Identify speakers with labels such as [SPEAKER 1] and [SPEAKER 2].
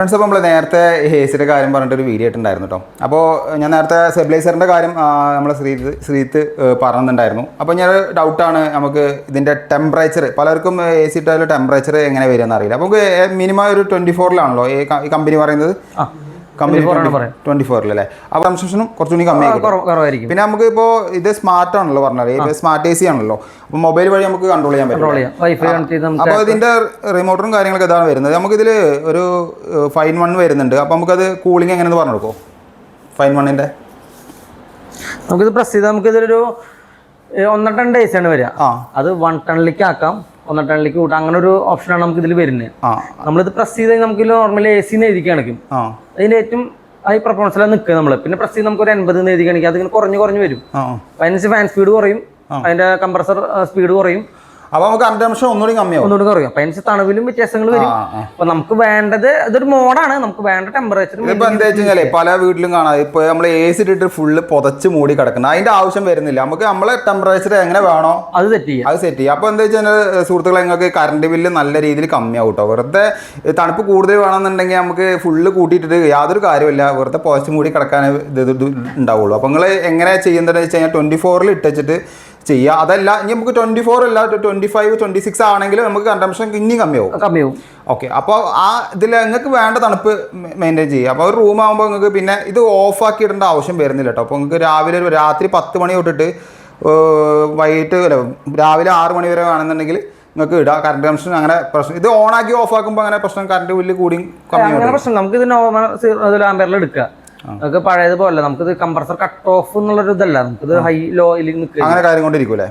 [SPEAKER 1] Friends അപ്പോൾ നമ്മൾ നേരത്തെ ഹേസിന്റെ കാര്യം പറഞ്ഞിട്ടൊരു വീഡിയോ ഇട്ടുണ്ടായിരുന്നു കേട്ടോ അപ്പോൾ ഞാൻ നേരത്തെ സ്റ്റെബിലൈസറിന്റെ കാര്യം നമ്മൾ ശ്രീത്ത് ശ്രീത്ത് പറഞ്ഞിട്ടുണ്ടായിരുന്നു. അപ്പോൾ ഞാൻ ഡൗട്ടാണ് നമുക്ക് ഇതിന്റെ ടെമ്പറേച്ചർ പലർക്കും എ സി ഇട്ടാലും ടെമ്പറേച്ചർ എങ്ങനെ വരുമെന്ന് അറിയില്ല. അപ്പോൾ നമുക്ക് മിനിമം ഒരു ട്വന്റി ഫോറിലാണല്ലോ ഈ കമ്പനി പറയുന്നത്? കമ്പനി
[SPEAKER 2] 24 ആണ് പറയാം.
[SPEAKER 1] ട്വന്റി ഫോറിൽ അല്ലേ? അപ്പോൾ കൺസ്ട്രക്ഷനും കുറച്ചുകൂടി കമ്മിയായി പിന്നെ നമുക്ക് ഇപ്പോ ഇത് സ്മാർട്ട് ആണല്ലോ പറഞ്ഞത്. ഇപ്പോൾ സ്മാർട്ട് എ സി ആണല്ലോ. അപ്പൊ മൊബൈൽ വഴി നമുക്ക് കൺട്രോൾ ചെയ്യാൻ പറ്റും
[SPEAKER 2] അപ്പൊ
[SPEAKER 1] അപ്പോൾ ഇതിന്റെ റിമോട്ടറും കാര്യങ്ങളൊക്കെ ഇതാണ് വരുന്നത്. ഇതിൽ ഒരു ഫൈൻ വൺ വരുന്നുണ്ട്. അപ്പൊ നമുക്ക് അത് കൂളിംഗ് എങ്ങനെയെന്ന് പറഞ്ഞു കൊടുക്കോ ഫൈൻ വണ്ണിന്റെ
[SPEAKER 2] നമുക്കിത് പ്രസ് ചെയ്ത് നമുക്കിതൊരു ഒന്നര ടൺ ഡേസ് ആണ് വരിക. അത് വൺ ടണ്ണിലേക്ക് ആക്കാം. ഒന്നര ടണ്ണിലേക്ക് കൂട്ടാം. അങ്ങനെ ഒരു ഓപ്ഷനാണ് നമുക്ക് ഇതിൽ വരുന്നത് നമ്മളിത് പ്രസ് ചെയ്ത് നമുക്ക് നോർമലി എ സിന്ന് എഴുതി കാണിക്കും.
[SPEAKER 1] ആ.
[SPEAKER 2] അതിന് ഏറ്റവും ഹൈ പെർഫോമൻസിലാണ് നിൽക്കുക നമ്മൾ പിന്നെ പ്രസ് ചെയ്ത് നമുക്ക് ഒരു എൺപത് എഴുതി കാണിക്കും. അതിങ്ങനെ കുറഞ്ഞു കുറഞ്ഞു വരും. അതിനനുസരിച്ച് ഫാൻ സ്പീഡ് കുറയും. അതിന്റെ കംപ്രസർ സ്പീഡ് കുറയും.
[SPEAKER 1] അപ്പോൾ നമുക്ക് കണ്ടംഷൻ ഒന്നുകൂടി കമ്മിയാവും.
[SPEAKER 2] ഒന്നുകൂടി കുറയും. പെൻസ് അതിനനുസരിച്ച് തണുവിലും വ്യത്യാസങ്ങൾ വരും. അപ്പോൾ നമുക്ക് വേണ്ടത് അതൊരു മോഡാണ്. നമുക്ക് വേണ്ട ടെമ്പറേച്ചർ
[SPEAKER 1] ഇപ്പൊ എന്താ വെച്ച് കഴിഞ്ഞാൽ പല വീട്ടിലും കാണാം. ഇപ്പൊ നമ്മൾ എ സി ഇട്ടിട്ട് ഫുള്ള് പുതച്ച് മൂടി കിടക്കുന്നത്. അതിന്റെ ആവശ്യം വരുന്നില്ല. നമുക്ക് നമ്മളെ ടെമ്പറേച്ചർ എങ്ങനെ വേണോ
[SPEAKER 2] അത് സെറ്റ് ചെയ്യാം.
[SPEAKER 1] അത് സെറ്റ് ചെയ്യാം. അപ്പൊ എന്താ വെച്ചാൽ സുഹൃത്തുക്കളെ നിങ്ങൾക്ക് കറണ്ട് ബില്ല് നല്ല രീതിയിൽ കമ്മിയാവും കേട്ടോ വെറുതെ തണുപ്പ് കൂടുതൽ വേണമെന്നുണ്ടെങ്കിൽ നമുക്ക് ഫുള്ള് കൂട്ടിയിട്ടിട്ട് യാതൊരു കാര്യമില്ല വെറുതെ പുതച്ച് മൂടി കിടക്കാൻ ഇത് ഉണ്ടാവുള്ളൂ. അപ്പൊ നിങ്ങൾ എങ്ങനെ ചെയ്യുന്നതെന്ന് വെച്ച് കഴിഞ്ഞാൽ ട്വന്റി ഫോറിൽ ഇട്ടിച്ചിട്ട് ചെയ്യുക അതല്ല ഇനി നമുക്ക് ട്വന്റി ഫോർ അല്ല ട്വന്റി ഫൈവ് ട്വന്റി സിക്സ് ആണെങ്കിൽ നമുക്ക് കണ്ടംഷൻ ഇനി കമ്മിയാവും.
[SPEAKER 2] കമ്മിയാവും.
[SPEAKER 1] ഓക്കെ അപ്പോൾ ആ ഇതിൽ നിങ്ങൾക്ക് വേണ്ട തണുപ്പ് മെയിന്റെയിൻ ചെയ്യുക. അപ്പോൾ ഒരു റൂം ആകുമ്പോൾ നിങ്ങൾക്ക് പിന്നെ ഇത് ഓഫ് ആക്കി ഇടേണ്ട ആവശ്യം വരുന്നില്ല കേട്ടോ അപ്പോൾ നിങ്ങൾക്ക് രാവിലെ ഒരു രാത്രി പത്ത് മണി തൊട്ടിട്ട് വൈകിട്ട് അല്ല രാവിലെ ആറ് മണി വരെ വേണമെന്നുണ്ടെങ്കിൽ നിങ്ങൾക്ക് ഇടാം. കറണ്ട് കംഷൻ അങ്ങനെ പ്രശ്നം ഇത് ഓൺ ആക്കി ഓഫ് ആക്കുമ്പോൾ അങ്ങനെ പ്രശ്നം കറണ്ട് ബില്ല് കൂടി കമ്മി
[SPEAKER 2] അങ്ങനെ പ്രശ്നം. നമുക്ക് ഇതിന് നോർമൽ എടുക്കാം നമുക്ക് പഴയതുപോലെ നമുക്കിത് കംപ്രസർ കട്ട് ഓഫ് എന്നുള്ളൊരു ഇതല്ല നമുക്കിത് ഹൈ ലോയിൽ നിൽക്കുക
[SPEAKER 1] അങ്ങനെ കാര്യം കൊണ്ടിരിക്കൂലേ